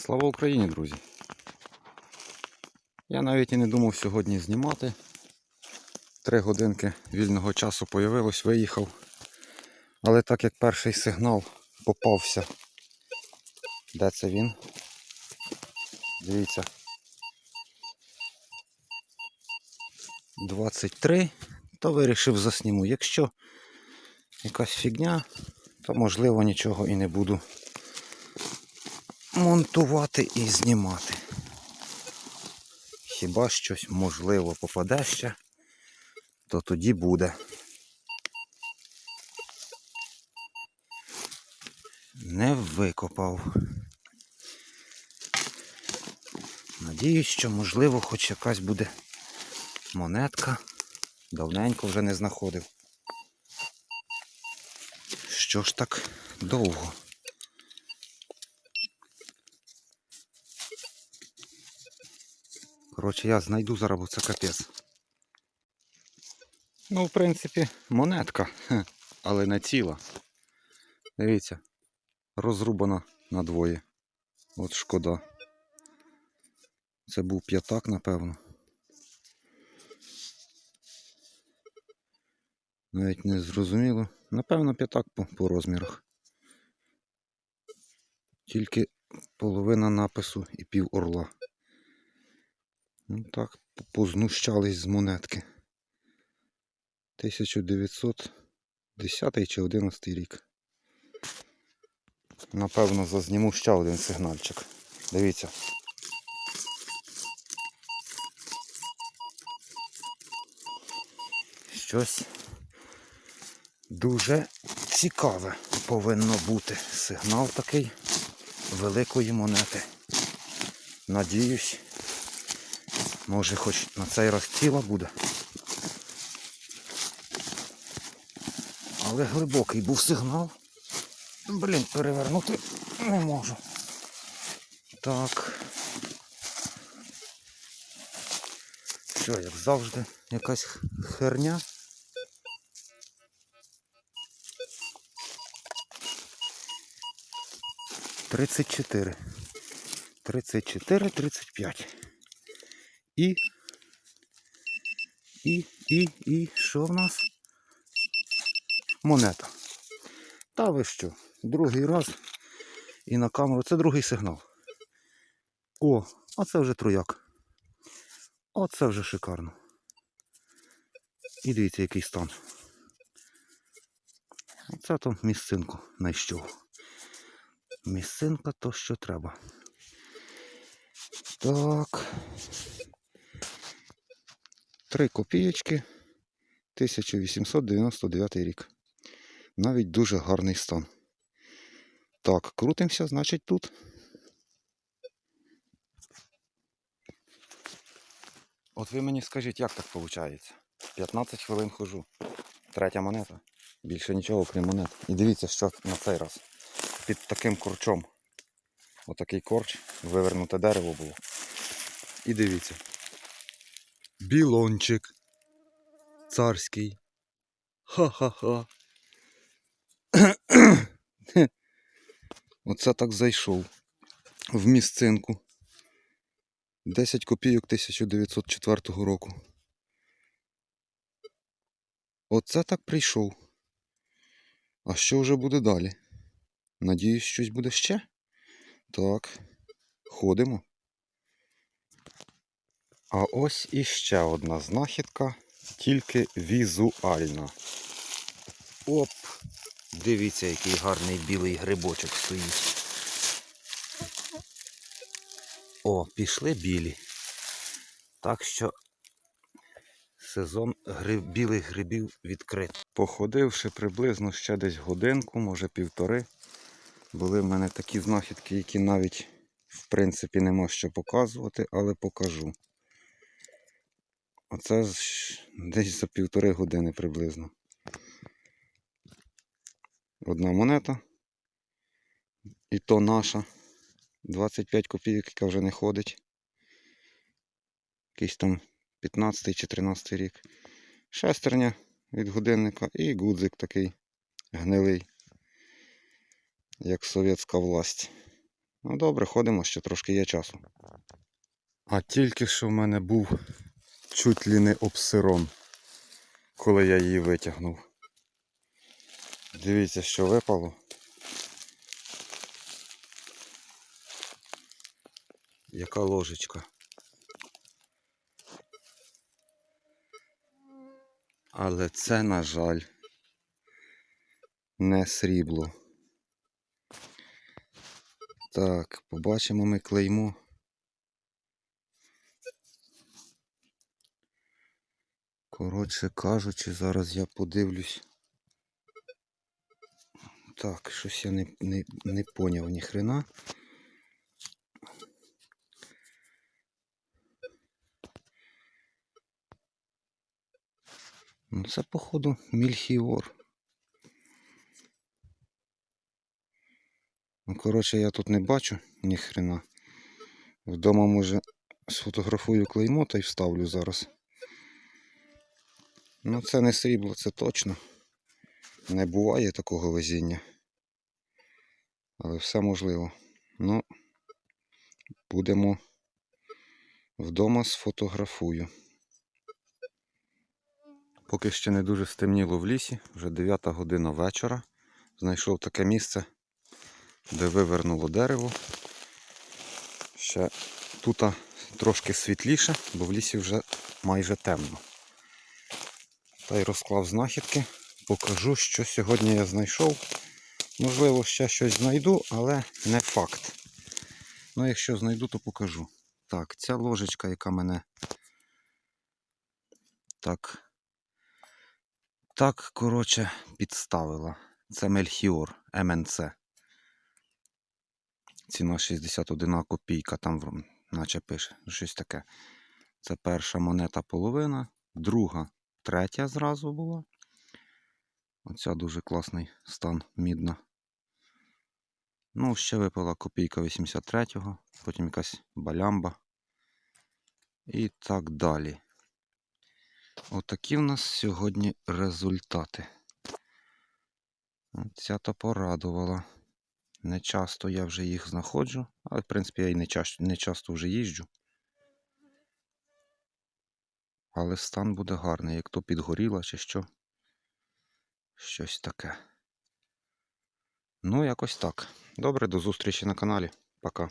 Слава Україні, друзі! Я навіть і не думав сьогодні знімати. Три годинки вільного часу появилось, виїхав. Але так як перший сигнал попався. Де це він? Дивіться. 23, то вирішив засніму. Якщо якась фігня, то можливо нічого і не буду монтувати і знімати. Хіба щось можливо попаде ще, то тоді буде. Не викопав. Надіюсь, що можливо хоч якась буде монетка. Давненько вже не знаходив. Що ж так довго? Коротше, я знайду зараз, бо це капець. Ну, в принципі, монетка, але не ціла. Дивіться, розрубана надвоє. От шкода. Це був п'ятак, напевно. Навіть не зрозуміло. Напевно, п'ятак по, по розмірах. Тільки половина напису і пів орла. Ну так, познущались з монетки. 1910 чи 11 рік. Напевно, зазніму ще один сигнальчик. Дивіться. Щось дуже цікаве повинно бути. Сигнал такий великої монети. Надіюсь. Може хоч на цей раз ціла буде. Але глибокий був сигнал. Блін, перевернути не можу. Так. Що, як завжди, якась херня. Тридцять чотири. Тридцять чотири, тридцять п'ять. І. І, і, і, що в нас? Монета. Та ви що? Другий раз. І на камеру. Це другий сигнал. О, а це вже трояк. Оце вже шикарно. І дивіться, який стан. Оце то місцинку знайшов. Місцинка то що треба. Так. Три копієчки. 1899 рік. Навіть дуже гарний стан. Так, крутимося, значить, тут. От ви мені скажіть, як так виходить? 15 хвилин хожу. Третя монета. Більше нічого, крім монет. І дивіться, що на цей раз. Під таким корчом. Отакий корч, вивернуте дерево було. І дивіться. Білончик. Царський. Ха-ха-ха. Оце так зайшов. В місцинку. 10 копійок 1904 року. Оце так прийшов. А що вже буде далі? Надіюсь, щось буде ще? Так, ходимо. А ось іще одна знахідка, тільки візуальна. Оп! Дивіться, який гарний білий грибочок стоїть. О, пішли білі. Так що сезон гриб, білих грибів відкритий. Походивши приблизно ще десь годинку, може півтори, були в мене такі знахідки, які навіть в принципі нема що показувати, але покажу. Оце десь за півтори години приблизно. Одна монета. І то наша. 25 копійок, яка вже не ходить. Якийсь там 15 чи 13 рік. Шестерня від годинника і гудзик такий гнилий, як совєтська власть. Ну добре, ходимо, ще трошки є часу. А тільки що в мене був чуть ли не обсирон, коли я її витягнув. Дивіться, що випало. Яка ложечка. Але це, на жаль, не срібло. Так, побачимо ми клеймо. Коротше кажучи, зараз я подивлюсь. Так, щось я не, не, не поняв ні хрена. Ну це, походу, мільхіор. Ну, коротше, я тут не бачу ні хрена. Вдома, може, сфотографую клеймо та й вставлю зараз. Ну, це не срібло, це точно. Не буває такого везіння. Але все можливо. Ну, будемо вдома сфотографую. Поки ще не дуже стемніло в лісі, вже 9 година вечора. Знайшов таке місце, де вивернуло дерево. Ще тут трошки світліше, бо в лісі вже майже темно. Та й розклав знахідки. Покажу, що сьогодні я знайшов. Можливо, ще щось знайду, але не факт. Ну, якщо знайду, то покажу. Так, ця ложечка, яка мене так. Так, коротше, підставила. Це Мельхіор МНЦ. Ціна 61 копійка, там наче пише, щось таке. Це перша монета половина, друга, третя зразу була. Оця дуже класний стан мідна. Ну, ще випала копійка 83-го, потім якась балямба. І так далі. Отакі в нас сьогодні результати. Ця то порадувала. Не часто я вже їх знаходжу, але в принципі я і не часто, не часто вже їжджу. Але стан буде гарний, як то підгоріла чи що. Щось таке. Ну, якось так. Добре, до зустрічі на каналі. Пока.